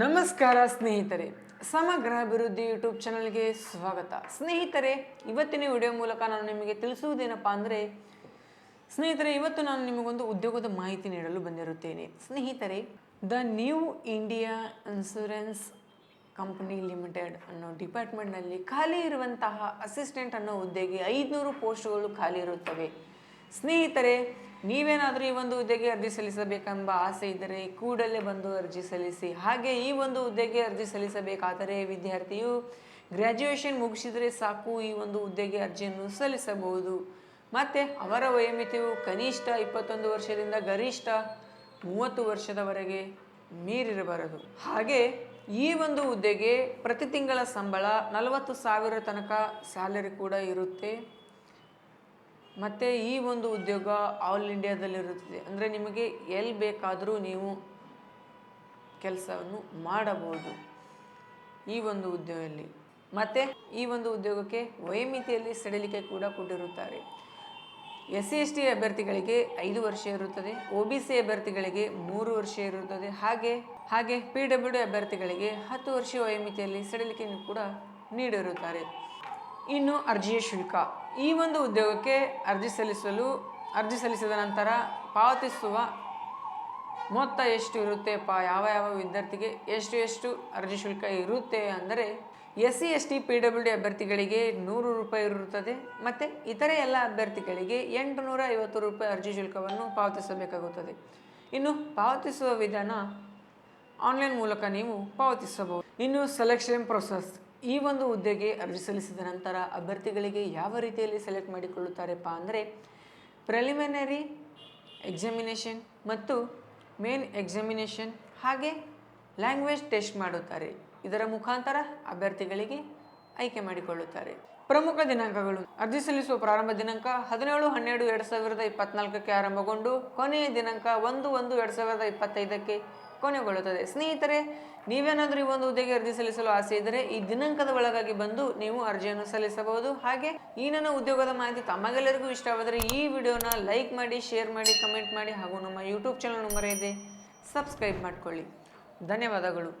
ನಮಸ್ಕಾರ ಸ್ನೇಹಿತರೆ, ಸಮಗ್ರ ಅಭಿವೃದ್ಧಿ ಯೂಟ್ಯೂಬ್ ಚಾನಲ್ಗೆ ಸ್ವಾಗತ. ಸ್ನೇಹಿತರೆ, ಇವತ್ತಿನ ವಿಡಿಯೋ ಮೂಲಕ ನಾನು ನಿಮಗೆ ತಿಳಿಸುವುದೇನಪ್ಪ ಅಂದರೆ, ಸ್ನೇಹಿತರೆ, ಇವತ್ತು ನಾನು ನಿಮಗೊಂದು ಉದ್ಯೋಗದ ಮಾಹಿತಿ ನೀಡಲು ಬಂದಿರುತ್ತೇನೆ. ಸ್ನೇಹಿತರೆ, the New India Insurance Company Limited ಅನ್ನೋ ಡಿಪಾರ್ಟ್ಮೆಂಟ್ನಲ್ಲಿ ಖಾಲಿ ಇರುವಂತಹ ಅಸಿಸ್ಟೆಂಟ್ ಅನ್ನೋ ಹುದ್ದೆಗೆ ಐದುನೂರು ಪೋಸ್ಟ್ಗಳು ಖಾಲಿ ಇರುತ್ತವೆ. ಸ್ನೇಹಿತರೆ, ನೀವೇನಾದರೂ ಈ ಒಂದು ಹುದ್ದೆಗೆ ಅರ್ಜಿ ಸಲ್ಲಿಸಬೇಕೆಂಬ ಆಸೆ ಇದ್ದರೆ ಕೂಡಲೇ ಬಂದು ಅರ್ಜಿ ಸಲ್ಲಿಸಿ. ಹಾಗೆ ಈ ಒಂದು ಹುದ್ದೆಗೆ ಅರ್ಜಿ ಸಲ್ಲಿಸಬೇಕಾದರೆ ವಿದ್ಯಾರ್ಥಿಯು ಗ್ರ್ಯಾಜುಯೇಷನ್ ಮುಗಿಸಿದರೆ ಸಾಕು, ಈ ಒಂದು ಹುದ್ದೆಗೆ ಅರ್ಜಿಯನ್ನು ಸಲ್ಲಿಸಬಹುದು. ಮತ್ತು ಅವರ ವಯೋಮಿತಿಯು ಕನಿಷ್ಠ ಇಪ್ಪತ್ತೊಂದು ವರ್ಷದಿಂದ ಗರಿಷ್ಠ ಮೂವತ್ತು ವರ್ಷದವರೆಗೆ ಮೀರಿರಬಾರದು. ಹಾಗೆ ಈ ಒಂದು ಹುದ್ದೆಗೆ ಪ್ರತಿ ತಿಂಗಳ ಸಂಬಳ ನಲವತ್ತು ಸಾವಿರ ತನಕ ಸ್ಯಾಲರಿ ಕೂಡ ಇರುತ್ತೆ. ಮತ್ತು ಈ ಒಂದು ಉದ್ಯೋಗ ಆಲ್ ಇಂಡಿಯಾದಲ್ಲಿರುತ್ತದೆ. ಅಂದರೆ ನಿಮಗೆ ಎಲ್ಲಿ ಬೇಕಾದರೂ ನೀವು ಕೆಲಸವನ್ನು ಮಾಡಬಹುದು ಈ ಒಂದು ಉದ್ಯೋಗದಲ್ಲಿ. ಮತ್ತು ಈ ಒಂದು ಉದ್ಯೋಗಕ್ಕೆ ವಯೋಮಿತಿಯಲ್ಲಿ ಸಡಿಲಿಕೆ ಕೂಡ ಕೊಟ್ಟಿರುತ್ತಾರೆ. ಎಸ್ ಸಿ ಎಸ್ ಟಿ ಅಭ್ಯರ್ಥಿಗಳಿಗೆ ಐದು ವರ್ಷ ಇರುತ್ತದೆ. ಒ ಬಿ ಸಿ ಅಭ್ಯರ್ಥಿಗಳಿಗೆ ಮೂರು ವರ್ಷ ಇರುತ್ತದೆ. ಹಾಗೆ ಹಾಗೆ ಪಿ ಡಬ್ಲ್ಯೂ ಅಭ್ಯರ್ಥಿಗಳಿಗೆ ಹತ್ತು ವರ್ಷ ವಯೋಮಿತಿಯಲ್ಲಿ ಸಡಿಲಿಕೆಯನ್ನು ಕೂಡ ನೀಡಿರುತ್ತಾರೆ. ಇನ್ನು ಅರ್ಜಿಯ ಶುಲ್ಕ. ಈ ಒಂದು ಉದ್ಯೋಗಕ್ಕೆ ಅರ್ಜಿ ಸಲ್ಲಿಸಲು, ಅರ್ಜಿ ಸಲ್ಲಿಸಿದ ನಂತರ ಪಾವತಿಸುವ ಮೊತ್ತ ಎಷ್ಟು ಇರುತ್ತೆ, ಪ, ಯಾವ ಯಾವ ವಿದ್ಯಾರ್ಥಿಗೆ ಎಷ್ಟು ಎಷ್ಟು ಅರ್ಜಿ ಶುಲ್ಕ ಇರುತ್ತೆ ಅಂದರೆ S C S T P W D ಅಭ್ಯರ್ಥಿಗಳಿಗೆ ನೂರು ರೂಪಾಯಿ ಇರುತ್ತದೆ ಮತ್ತು ಇತರೆ ಎಲ್ಲ ಅಭ್ಯರ್ಥಿಗಳಿಗೆ ಎಂಟು ನೂರ ಐವತ್ತು ರೂಪಾಯಿ ಅರ್ಜಿ ಶುಲ್ಕವನ್ನು ಪಾವತಿಸಬೇಕಾಗುತ್ತದೆ. ಇನ್ನು ಪಾವತಿಸುವ ವಿಧಾನ ಆನ್ಲೈನ್ ಮೂಲಕ ನೀವು ಪಾವತಿಸಬಹುದು. ಇನ್ನು ಸೆಲೆಕ್ಷನ್ ಪ್ರೊಸೆಸ್ ಈ ಒಂದು ಹುದ್ದೆಗೆ ಅರ್ಜಿ ಸಲ್ಲಿಸಿದ ನಂತರ ಅಭ್ಯರ್ಥಿಗಳಿಗೆ ಯಾವ ರೀತಿಯಲ್ಲಿ ಸೆಲೆಕ್ಟ್ ಮಾಡಿಕೊಳ್ಳುತ್ತಾರೆಪ್ಪ ಅಂದರೆ ಪ್ರಿಲಿಮಿನರಿ ಎಕ್ಸಾಮಿನೇಷನ್ ಮತ್ತು ಮೇನ್ ಎಕ್ಸಾಮಿನೇಷನ್ ಹಾಗೆ ಲ್ಯಾಂಗ್ವೇಜ್ ಟೆಸ್ಟ್ ಮಾಡುತ್ತಾರೆ. ಇದರ ಮುಖಾಂತರ ಅಭ್ಯರ್ಥಿಗಳಿಗೆ ಆಯ್ಕೆ ಮಾಡಿಕೊಳ್ಳುತ್ತಾರೆ. ಪ್ರಮುಖ ದಿನಾಂಕಗಳು. ಅರ್ಜಿ ಸಲ್ಲಿಸುವ ಪ್ರಾರಂಭ ದಿನಾಂಕ ಹದಿನೇಳು, ಹನ್ನೆರಡು, ಎರಡು ಸಾವಿರದ ಇಪ್ಪತ್ನಾಲ್ಕಕ್ಕೆ ಆರಂಭಗೊಂಡು ಕೊನೆಯ ದಿನಾಂಕ ಒಂದು ಒಂದು, ಎರಡು ಸಾವಿರದ ಇಪ್ಪತ್ತೈದಕ್ಕೆ ಕೊನೆಗೊಳ್ಳುತ್ತದೆ. ಸ್ನೇಹಿತರೆ, ನೀವೇನಾದರೂ ಈ ಒಂದು ಹುದ್ದೆಗೆ ಅರ್ಜಿ ಸಲ್ಲಿಸಲು ಆಸೆ ಇದ್ದರೆ ಈ ದಿನಾಂಕದ ಒಳಗಾಗಿ ಬಂದು ನೀವು ಅರ್ಜಿಯನ್ನು ಸಲ್ಲಿಸಬಹುದು. ಹಾಗೆ ಈ ನನ್ನ ಉದ್ಯೋಗದ ಮಾಹಿತಿ ತಮಗೆಲ್ಲರಿಗೂ ಇಷ್ಟವಾದರೆ ಈ ವಿಡಿಯೋನ ಲೈಕ್ ಮಾಡಿ, ಶೇರ್ ಮಾಡಿ, ಕಮೆಂಟ್ ಮಾಡಿ ಹಾಗೂ ನಮ್ಮ ಯೂಟ್ಯೂಬ್ ಚಾನಲ್ ಮರೆಯದೆ ಸಬ್ಸ್ಕ್ರೈಬ್ ಮಾಡಿಕೊಳ್ಳಿ. ಧನ್ಯವಾದಗಳು.